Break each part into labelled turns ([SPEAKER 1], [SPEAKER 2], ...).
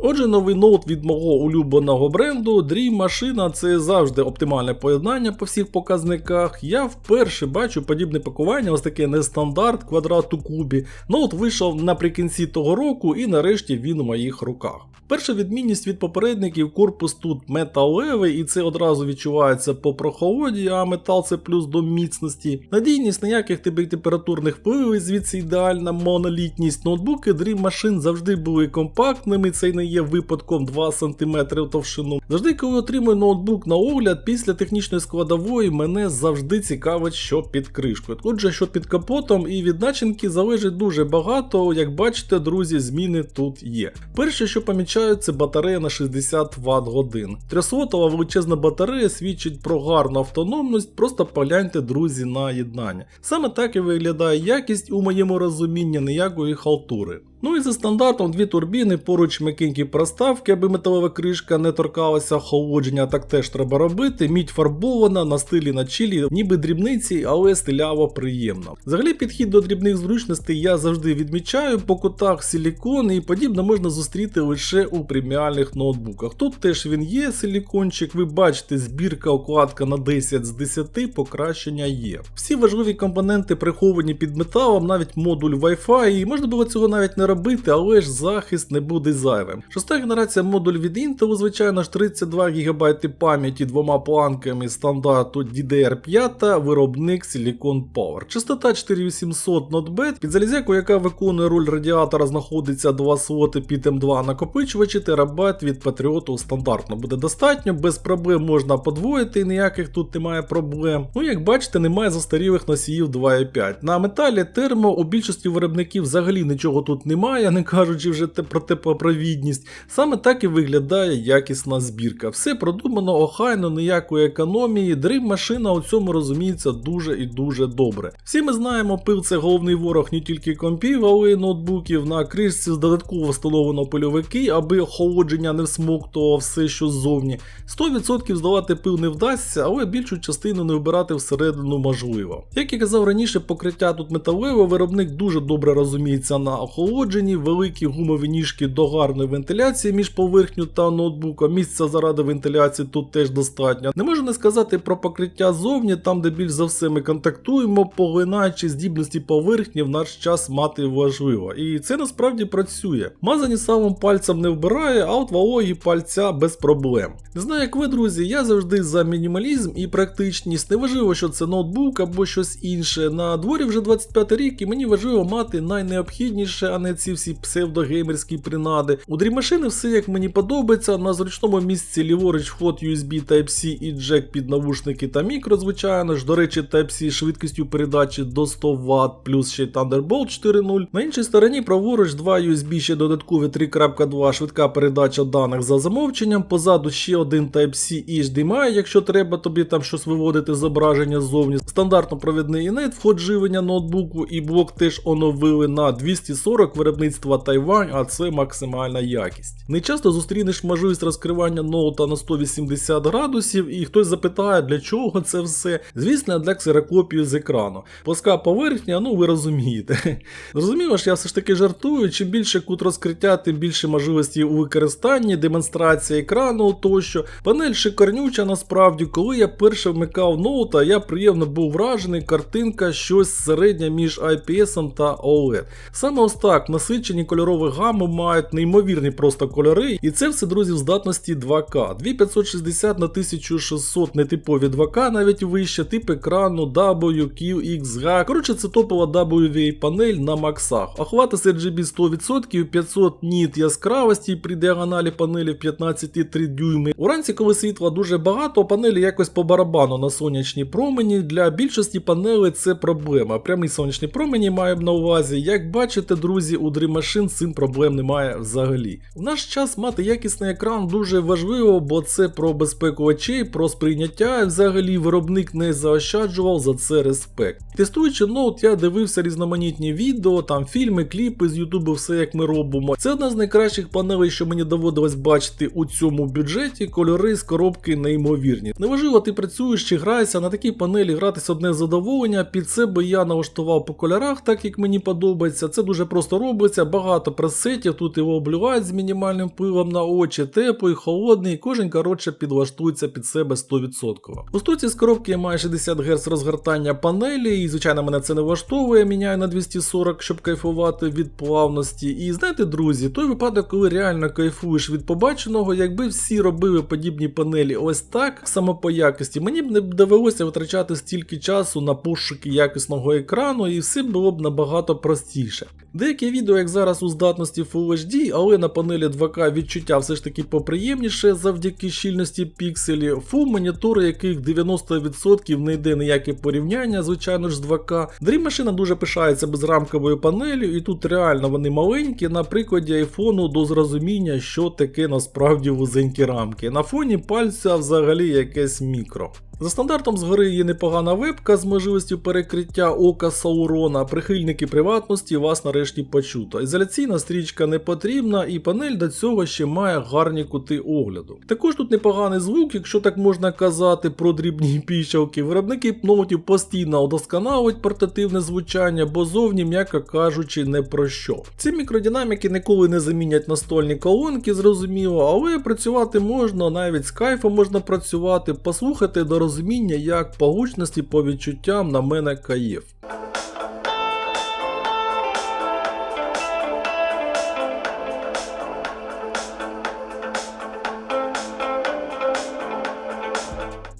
[SPEAKER 1] Отже, новий ноут від мого улюбленого бренду Dream машина це завжди оптимальне поєднання по всіх показниках. Я вперше бачу подібне пакування, ось таке нестандарт квадрат у кубі. Ноут вийшов наприкінці того року і нарешті він у моїх руках. Перша відмінність від попередників корпус тут металевий, і це одразу відчувається по прохолоді, а метал це плюс до міцності. Надійність ніяких тебе температурних впливів, звідси ідеальна монолітність. Ноутбуки Dream Machine завжди були компактними, це не є випадком 2 см товщину. Завжди, коли отримую ноутбук на огляд, після технічної складової мене завжди цікавить, що під кришкою. Отже, що під капотом і від начинки залежить дуже багато. Як бачите, друзі, зміни тут є. Перше, що помічаю, це батарея на 60 Вт годин. Трьохсотова величезна батарея свідчить про гарну автономність, просто погляньте, друзі, на єднання. Саме так і виглядає якість у моєму розумінні ніякої халтури. Ну і за стандартом дві турбіни, поруч м'якенькі проставки, аби металева кришка не торкалася охолодження, так теж треба робити. Мідь фарбована на стилі на чилі, ніби дрібниці, але стиляво приємно. Взагалі підхід до дрібних зручностей я завжди відмічаю по кутах силікон і подібне можна зустріти лише у преміальних ноутбуках. Тут теж він є, силікончик, ви бачите, збірка укладка на 10 з 10, покращення є. Всі важливі компоненти приховані під металом, навіть модуль Wi-Fi, і можна було цього навіть не робити, але ж захист не буде зайвим. Шоста генерація модуль від Intel, звичайно ж 32 ГБ пам'яті двома планками стандарту DDR5, виробник Silicon Power. Частота 4800 нотбет, під залізяку, яка виконує роль радіатора, знаходиться два слоти під M2 накопичувачі, терабайт від Patriot стандартно буде достатньо, без проблем можна подвоїти, ніяких тут немає проблем. Ну, як бачите, немає застарілих носіїв 2.5. На металі термо у більшості виробників взагалі нічого тут немає, не кажучи вже про теплопровідність. Саме так і виглядає якісна збірка. Все продумано охайно, ніякої економії. Дрим машина у цьому розуміється дуже і дуже добре. Всі ми знаємо, пил це головний ворог не тільки компів, але й ноутбуків. На кришці додатково встановлено пильовики, аби охолодження не всмоктувало все, що ззовні. 100% здолати пил не вдасться, але більшу частину не вбирати всередину можливо. Як я казав раніше, покриття тут металеве, виробник дуже добре розуміється на охолодженні, великі гумові ніжки до гарної вентиляції між поверхню та ноутбуком. Місця заради вентиляції тут теж достатньо. Не можу не сказати про покриття зовні, там де більш за все ми контактуємо, поглинаючи здібності поверхні в наш час мати важливо. І це насправді працює. Мазані самим пальцем не вбирає, а от вологі пальця без проблем. Не знаю, як ви, друзі, я завжди за мінімалізм і практичність. Неважливо, що це ноутбук або щось інше. На дворі вже 25 рік, і мені важливо мати найнеобхідніше, а не ці всі псевдогеймерські принади. У дрімашини все як мені подобається. На зручному місці ліворуч вход USB Type-C і джек під навушники та мікро, звичайно ж. До речі, Type-C швидкістю передачі до 100 Вт, плюс ще Thunderbolt 4.0. На іншій стороні праворуч два USB ще додаткові 3.2 швидка передача даних за замовченням. Позаду ще один Type-C і HDMI, якщо треба тобі там щось виводити зображення ззовні. Стандартно провідний інет, вход живлення ноутбуку і блок теж оновили на 240 виробництва Тайвань, а це максимальна якість. Не часто зустрінеш можливість розкривання ноута на 180 градусів, і хтось запитає, для чого це все. Звісно, для ксерокопії з екрану. Плоска поверхня, ну ви розумієте. Зрозуміло ж, я все ж таки жартую, чим більше кут розкриття, тим більше можливості у використанні, демонстрація екрану тощо. Панель шикарнюча насправді, коли я перше вмикав ноута, я приємно був вражений, картинка щось середнє між IPS та OLED. Саме ось так, насичені кольорові гами мають неймовірні просто кольори, і це все, друзі, в здатності 2К. 2560 на 1600 нетипові 2К, навіть вище, тип екрану WQXH. Коротше, це топова WVA панель на максах. Охват RGB 100%, 500 ніт яскравості при діагоналі панелі в 15,3 дюйми. Уранці, коли світла дуже багато, панелі якось по барабану на сонячні промені. Для більшості панелей це проблема. Прямі сонячні промені маємо на увазі. Як бачите, друзі, у Dream Machine з цим проблем немає взагалі. В наш час мати якісний екран дуже важливо, бо це про безпеку очей, про сприйняття, взагалі виробник не заощаджував за це респект. Тестуючи ноут, я дивився різноманітні відео, там фільми, кліпи з Ютубу, все як ми робимо. Це одна з найкращих панелей, що мені доводилось бачити у цьому бюджеті. Кольори з коробки неймовірні. Неважливо, ти працюєш чи граєшся на такій панелі, гратись одне задоволення. Під себе я налаштував по кольорах, так як мені подобається. Це дуже просто робиться. Подобається. Багато пресетів, тут його облювають з мінімальним пилом на очі, теплий, холодний, кожен коротше підлаштується під себе 100%. У стуці з коробки я маю 60 Гц розгортання панелі, і звичайно мене це не влаштовує, міняю на 240, щоб кайфувати від плавності. І знаєте, друзі, той випадок, коли реально кайфуєш від побаченого, якби всі робили подібні панелі ось так, само по якості, мені б не довелося витрачати стільки часу на пошуки якісного екрану, і все було б набагато простіше. Деякі відео, як зараз у здатності Full HD, але на панелі 2К відчуття все ж таки поприємніше завдяки щільності пікселів. Full монітори, яких 90% не йде ніяке порівняння, звичайно ж з 2К. Dream машина дуже пишається безрамковою панелью, і тут реально вони маленькі, на прикладі айфону до зрозуміння, що таке насправді вузенькі рамки. На фоні пальця взагалі якесь мікро. За стандартом згори є непогана вебка з можливістю перекриття ока Саурона, прихильники приватності вас нарешті почуто. Ізоляційна стрічка не потрібна, і панель до цього ще має гарні кути огляду. Також тут непоганий звук, якщо так можна казати, про дрібні піщалки. Виробники пнотів постійно удосконалюють портативне звучання, бо зовні, м'яко кажучи, не про що. Ці мікродинаміки ніколи не замінять настольні колонки, зрозуміло, але працювати можна, навіть з кайфом можна працювати, послухати до розуміння, як по гучності, по відчуттям на мене каєв.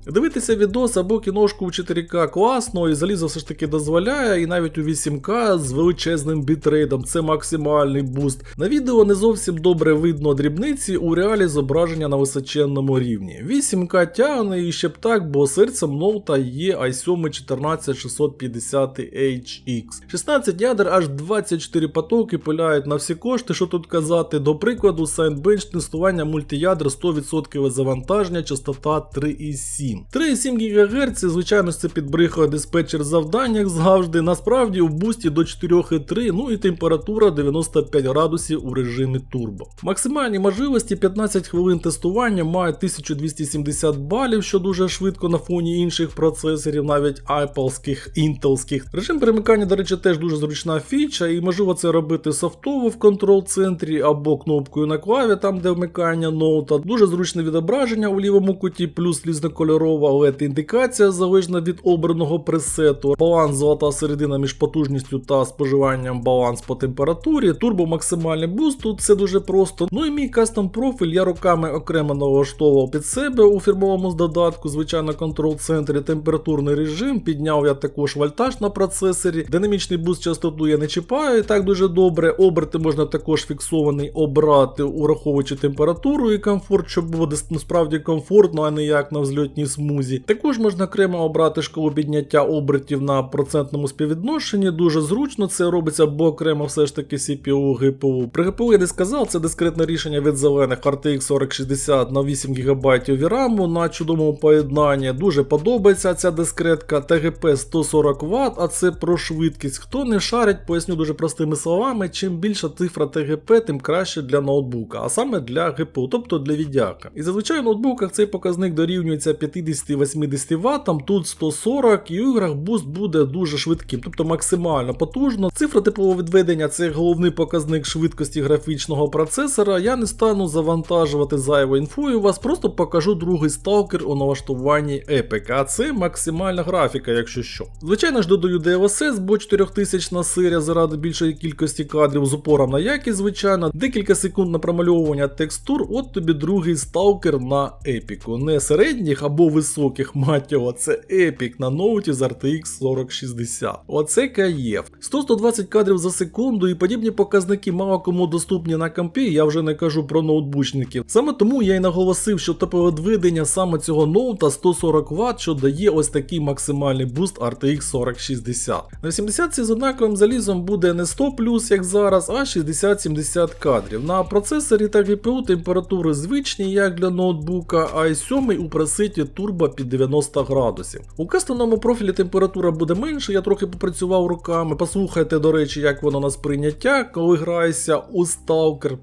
[SPEAKER 1] Дивитися відос або кіношку у 4К класно, і залізо все ж таки дозволяє, і навіть у 8К з величезним бітрейдом це максимальний буст. На відео не зовсім добре видно дрібниці, у реалі зображення на височенному рівні. 8К тягне і ще б так, бо серцем ноута є i7 14650 HX. 16 ядер, аж 24 потоки пиляють на всі кошти, що тут казати. До прикладу, Signbench тестування мультиядер 100% завантаження, частота 3,7. 3,7 ГГц, звичайно, це підбрихує диспетчер в завданнях завжди. Насправді у бусті до 4,3, ну і температура 95 градусів у режимі турбо. Максимальні можливості 15 хвилин тестування має 1270 балів, що дуже швидко на фоні інших процесорів, навіть Appleських, інтелських. Режим перемикання, до речі, теж дуже зручна фіча, і можливо це робити софтово в контрол-центрі або кнопкою на клаві, там де вмикання ноута. Дуже зручне відображення у лівому куті, плюс різнокольорове LED індикація залежно від обраного пресету, баланс золота середина між потужністю та споживанням баланс по температурі, турбо максимальний буст, тут все дуже просто. Ну і мій кастом профіль я руками окремо налаштовував під себе у фірмовому додатку, звичайно, контрол-центрі, температурний режим, підняв я також вольтаж на процесорі, динамічний буст частоту я не чіпаю, і так дуже добре. Оберти можна також фіксований обрати, ураховуючи температуру і комфорт, щоб буде насправді комфортно, а не як на взльотній смузі. Також можна окремо обрати шкалу підняття обертів на процентному співвідношенні. Дуже зручно це робиться, бо окремо все ж таки CPU, GPU. При GPU я не сказав, це дискретне рішення від зелених RTX 4060 на 8 ГБ VRAM на чудовому поєднанні. Дуже подобається ця дискретка. TGP 140 Вт, а це про швидкість. Хто не шарить, поясню дуже простими словами. Чим більша цифра TGP, тим краще для ноутбука, а саме для GPU, тобто для віддяка. І зазвичай в ноутбуках цей показник дорівнюється 50-80 Вт, тут 140 і у іграх буст буде дуже швидким, тобто максимально потужно. Цифра типового відведення це головний показник швидкості графічного процесора. Я не стану завантажувати зайву інфу і вас просто покажу другий сталкер у налаштуванні Epic, а це максимальна графіка, якщо що. Звичайно ж додаю DLSS, бо 4000 на серія заради більшої кількості кадрів з упором на якість, звичайно, декілька секунд на промальовування текстур, от тобі другий сталкер на епіку. Не середніх або високих, мать його, це епік на ноуті з RTX 4060. Оце каєв. 100-120 кадрів за секунду і подібні показники мало кому доступні на компі, я вже не кажу про ноутбучників. Саме тому я й наголосив, що топовідведення саме цього ноута 140 Вт, що дає ось такий максимальний буст RTX 4060. На 80 з однаковим залізом буде не 100 як зараз, а 60-70 кадрів. На процесорі та GPU температури звичні, як для ноутбука, а i7 у пресеті турбо під 90 градусів. У кастомному профілі температура буде менше, я трохи попрацював руками. Послухайте, до речі, як воно на сприйняття, коли граєшся у Stalker.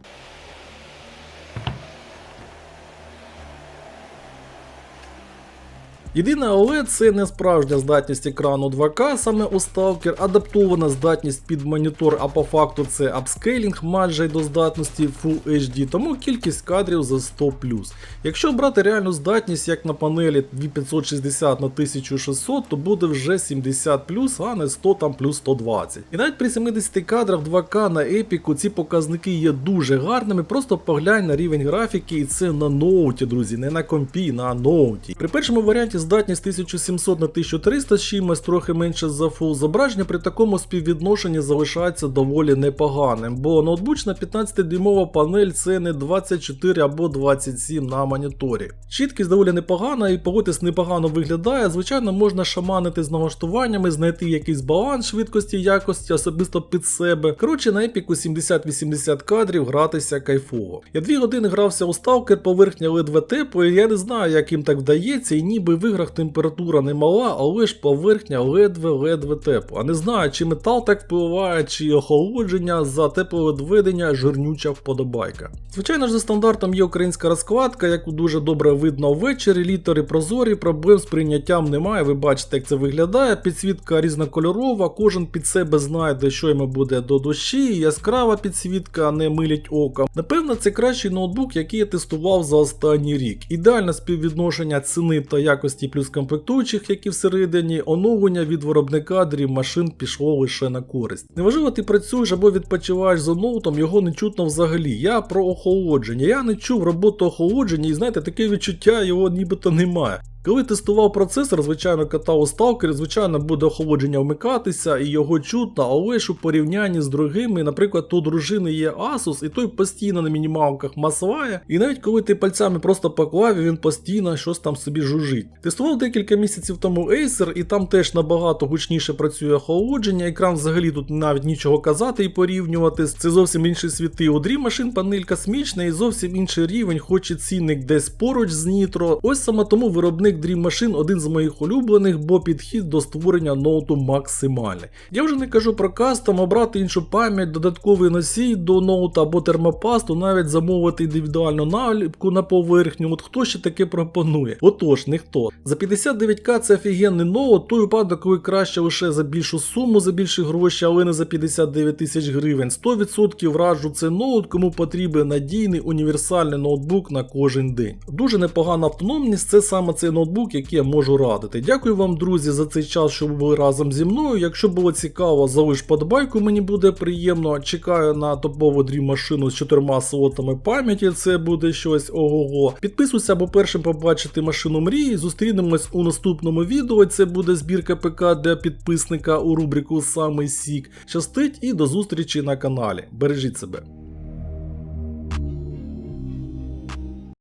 [SPEAKER 1] Єдине, але це не справжня здатність екрану 2К, саме у Stalker, адаптована здатність під монітор, а по факту це апскейлінг майже й до здатності Full HD, тому кількість кадрів за 100 Якщо брати реальну здатність, як на панелі 2560 на 1600, то буде вже 70 а не 100 там плюс 120. І навіть при 70 кадрах 2К на епіку ці показники є дуже гарними. Просто поглянь на рівень графіки, і це на ноуті, друзі, не на компі, на ноуті. При першому варіанті здатність 1700 на 1300 з чимось трохи менше за фул. Зображення при такому співвідношенні залишається доволі непоганим, бо ноутбучна 15-дюймова панель це не 24 або 27 на моніторі. Чіткість доволі непогана і погодитись непогано виглядає. Звичайно, можна шаманити з налаштуваннями, знайти якийсь баланс швидкості, якості, особисто під себе. Коротше, на епіку 70-80 кадрів гратися кайфово. Я дві години грався у Stalker, поверхня ледве тепло, і я не знаю, як їм так вдається, і ніби в іграх температура не мала, але ж поверхня ледве-ледве тепло. А не знаю, чи метал так впливає, чи охолодження за тепловідведення жирнюча вподобайка. Звичайно ж, за стандартом є українська розкладка, яку дуже добре видно ввечері, літери прозорі, проблем з прийняттям немає. Ви бачите, як це виглядає. Підсвітка різнокольорова, кожен під себе знайде, що йому буде до душі. Яскрава підсвітка не милять ока. Напевно, це кращий ноутбук, який я тестував за останній рік. Ідеальне співвідношення ціни та якості плюс комплектуючих, які всередині, оновлення від виробника дрів машин пішло лише на користь. Неважливо, ти працюєш або відпочиваєш за ноутом, його не чутно взагалі. Я про охолодження. Я не чув роботу охолодження, і знаєте, таке відчуття його нібито немає. Коли тестував процесор, звичайно, катав у Stalker, звичайно, буде охолодження вмикатися і його чутно, але ж у порівнянні з другими, наприклад, у дружини є Asus, і той постійно на мінімалках масває, і навіть коли ти пальцями просто по клаві, він постійно щось там собі жужить. Тестував декілька місяців тому Acer, і там теж набагато гучніше працює охолодження. Екран взагалі тут навіть нічого казати і порівнювати. Це зовсім інші світи. У Dream машин панель космічна і зовсім інший рівень, хоч і цінник десь поруч з Nitro. Ось саме тому виробник Dream Machine один з моїх улюблених, бо підхід до створення ноуту максимальний. Я вже не кажу про кастом, обрати іншу пам'ять, додатковий носій до ноута або термопасту, навіть замовити індивідуальну наліпку на поверхню. От хто ще таке пропонує? Отож, ніхто. За 59к це офігенний ноут, той випадок, коли краще лише за більшу суму, за більші гроші, але не за 59 тисяч гривень. 100% раджу це ноут, кому потрібен надійний універсальний ноутбук на кожен день. Дуже непогана автономність, це саме цей ноутбук, який я можу радити. Дякую вам, друзі, за цей час, що ви були разом зі мною. Якщо було цікаво, залиш подбайку, мені буде приємно. Чекаю на топову дрім машину з чотирма слотами пам'яті, це буде щось ого-го. Підписуйся, або першим побачити машину мрії. Зустрінемось у наступному відео. Це буде збірка ПК для підписника у рубрику Самий Сік. Щастить і до зустрічі на каналі. Бережіть себе.